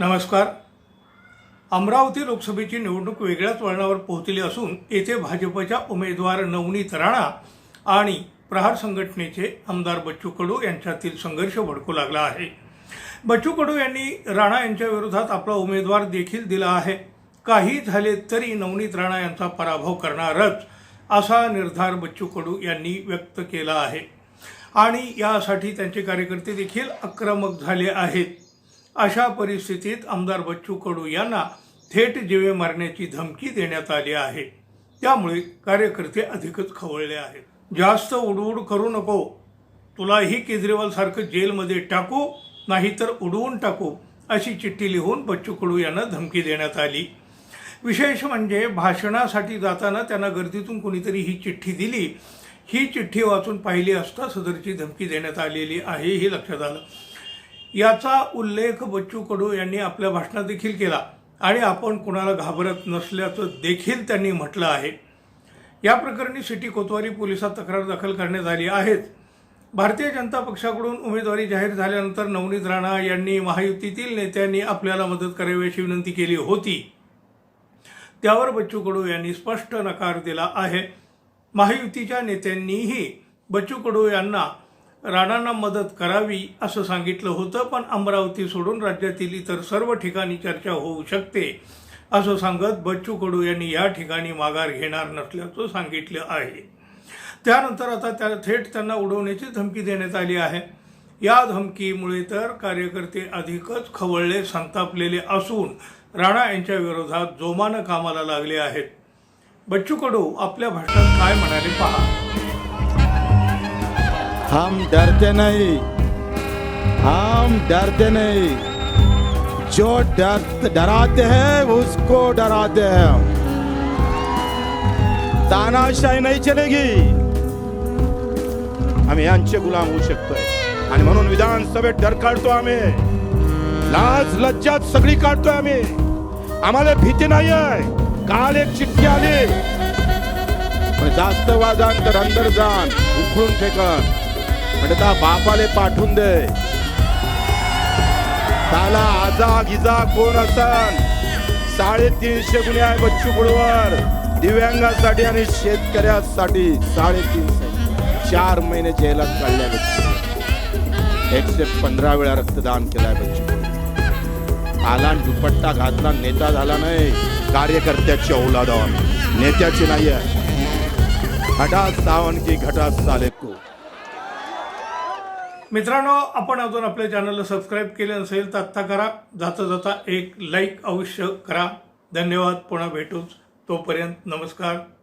नमस्कार. अमरावती लोकसभेची निवडणूक वेगळ्याच वळणावर पोहोचली असून येथे भाजपच्या उमेदवार नवनीत राणा आणि प्रहार संघटनेचे आमदार बच्चू कडू यांच्यातील संघर्ष भडकू लागला आहे. बच्चू कडू यांनी राणा यांच्या विरोधात आपला उमेदवार देखील दिला आहे. काही झाले तरी नवनीत राणा यांचा पराभव करणारच असा निर्धार बच्चू कडू यांनी व्यक्त केला आहे. आणि यासाठी त्यांचे कार्यकर्ते देखील आक्रमक झाले आहेत. अशा परिस्थितीत आमदार बच्चू कडू यांना थेट जीवे मारण्याची धमकी देण्यात आली आहे. त्यामुळे कार्यकर्ते अधिकच खवळले आहेत. जास्त उडवूड करू नको. तुलाही केजरीवाल सारखं जेलमध्ये टाकू नाहीतर उडवून टाकू अशी चिठ्ठी लिहून बच्चू कडू यांना धमकी देण्यात आली. विशेष म्हणजे भाषणासाठी जाताना त्यांना गर्दीतून कोणीतरी ही चिठ्ठी दिली. ही चिठ्ठी वाचून पाहिली असता सदरची धमकी देण्यात आलेली आहे हे लक्षात आलं. याचा उल्लेख बच्चू कडू यांनी आपल्या भाषणात देखील केला. आणि आपण कुणाला घाबरत नसल्याचं देखील त्यांनी म्हटलं आहे. या प्रकरणी सिटी कोतवाली पोलिसात तक्रार दाखल करण्यात आली आहेत भारतीय जनता पक्षाकडून उमेदवारी जाहीर झाल्यानंतर नवनीत राणा यांनी महायुतीतील नेत्यांनी आपल्याला मदत करावी अशी विनंती केली होती. त्यावर बच्चू कडू यांनी स्पष्ट नकार दिला आहे. महायुतीच्या नेत्यांनीही बच्चू कडू यांना राणांना मदत करावी असं सांगितलं होतं पण अमरावती सोडून राज्यातील इतर सर्व ठिकाणी चर्चा होऊ शकते असं सांगत बच्चू कडू यांनी या ठिकाणी माघार घेणार नसल्याचं सांगितलं आहे. त्यानंतर आता त्या थेट त्यांना उडवण्याची धमकी देण्यात आली आहे. या धमकीमुळे तर कार्यकर्ते अधिकच खवळले संतापलेले असून राणा यांच्या विरोधात जोमानं कामाला लागले आहेत. बच्चू कडू आपल्या भाषणात काय म्हणाले पहा? हम डरते नहीं हम डरते नहीं। जो डर डराते हैं उसको डराते हैं हम। तानाशाही नाही चलेगी। आम्ही यांचे गुलाम होऊ शकतोय आणि म्हणून विधानसभेत डर काढतो आम्ही। लाज लज्जात सगळी काढतोय आम्ही। आम्हाला भीती नाही आहे। काल एक चिठ्ठी आली। पण जास्त वाजान तर अंदर जाण उखळून फेकन म्हणता बापाले पाठवून दे. त्याला आजा गिजा कोण असन? साडेतीनशे गुन्हे आहे बच्चू कडूवर दिव्यांगासाठी आणि शेतकऱ्यासाठी साडेतीनशे. चार महिने जेलात काढल्या बच्चू. एकशे पंधरा वेळा रक्तदान केलाय बच्चू. आला दुपट्टा घातला नेता झाला नाही. कार्यकर्त्याची औलादावर नेत्याची नाही आहे घटा सावन की घटा साले को मित्रांनो आपण अजून आपल्या चॅनलला सबस्क्राईब केले नसेल तर आत्ता करा. जाता जाता एक लाईक अवश्य करा. धन्यवाद. पुन्हा भेटूच. तोपर्यंत नमस्कार.